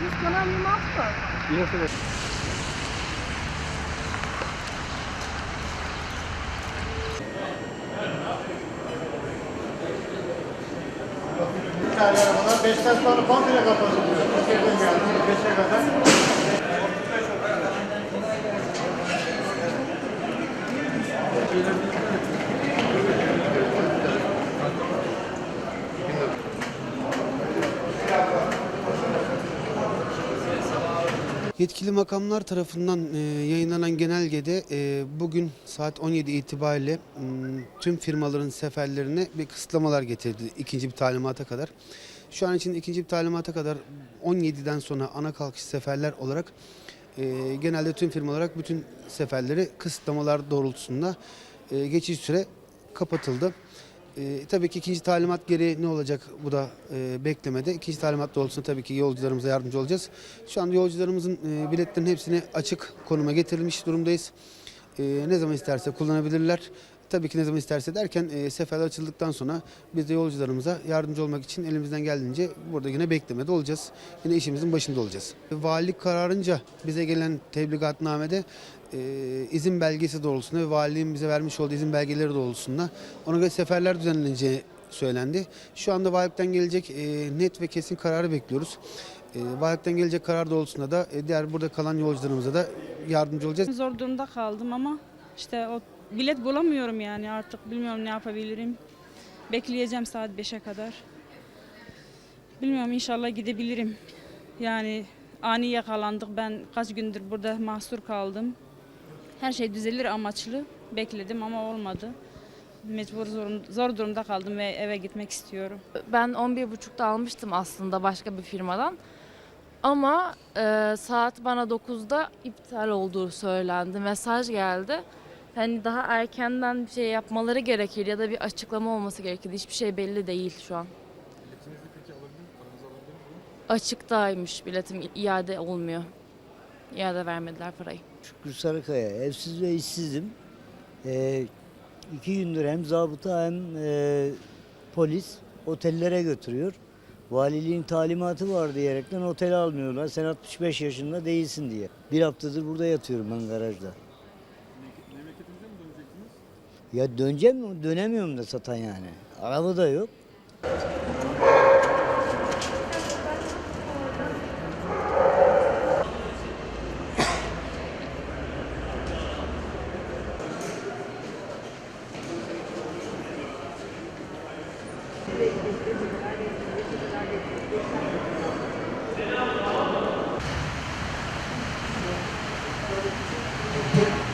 Dönem 26 var. Bir tane arabalar beşten sonra komple kapatılıyor. Türkiye'den geldi. Beşe kadar. Yetkili makamlar tarafından e, yayınlanan genelgede e, bugün saat 17 itibariyle tüm firmaların seferlerine bir kısıtlamalar getirdi ikinci bir talimata kadar. Şu an için ikinci bir talimata kadar 17'den sonra ana kalkış seferler olarak e, genelde tüm firma olarak bütün seferleri kısıtlamalar doğrultusunda e, geçici süre kapatıldı. E, tabii ki ikinci talimat gereği ne olacak bu da e, beklemede. İkinci talimat doğrultusunda tabii ki yolcularımıza yardımcı olacağız. Şu anda yolcularımızın e, biletlerinin hepsini açık konuma getirilmiş durumdayız. E, ne zaman isterse kullanabilirler. Tabii ki ne zaman isterse derken e, seferler açıldıktan sonra biz de yolcularımıza yardımcı olmak için elimizden geldiğince burada yine beklemede olacağız. Yine işimizin başında olacağız. Valilik kararınca bize gelen tebligatnamede e, izin belgesi doğrultusunda ve valiliğin bize vermiş olduğu izin belgeleri doğrultusunda ona göre seferler düzenleneceği söylendi. Şu anda valilikten gelecek e, net ve kesin kararı bekliyoruz. E, valilikten gelecek karar doğrultusunda da e, diğer burada kalan yolcularımıza da yardımcı olacağız. Zor durumda kaldım ama işte o bilet bulamıyorum yani artık bilmiyorum ne yapabilirim. Bekleyeceğim saat 5'e kadar. Bilmiyorum inşallah gidebilirim. Yani ani yakalandık. Ben kaç gündür burada mahsur kaldım. Her şey düzelir amaçlı bekledim ama olmadı. Mecbur zor, zor durumda kaldım ve eve gitmek istiyorum. Ben 11.30'da almıştım aslında başka bir firmadan. Ama e, saat bana 9'da iptal olduğu söylendi. Mesaj geldi. Hani daha erkenden bir şey yapmaları gerekir ya da bir açıklama olması gerekir. Hiçbir şey belli değil şu an. Açıktaymış biletim iade olmuyor. İade vermediler parayı. Şükrü Sarıkaya. Evsiz ve işsizim. Ee, iki gündür hem zabıta hem e, polis otellere götürüyor. Valiliğin talimatı var diyerekten otel almıyorlar. Sen 65 yaşında değilsin diye. Bir haftadır burada yatıyorum ben garajda. Ya döneceğim mi? Dönemiyorum da satan yani. Araba da yok. Thank you.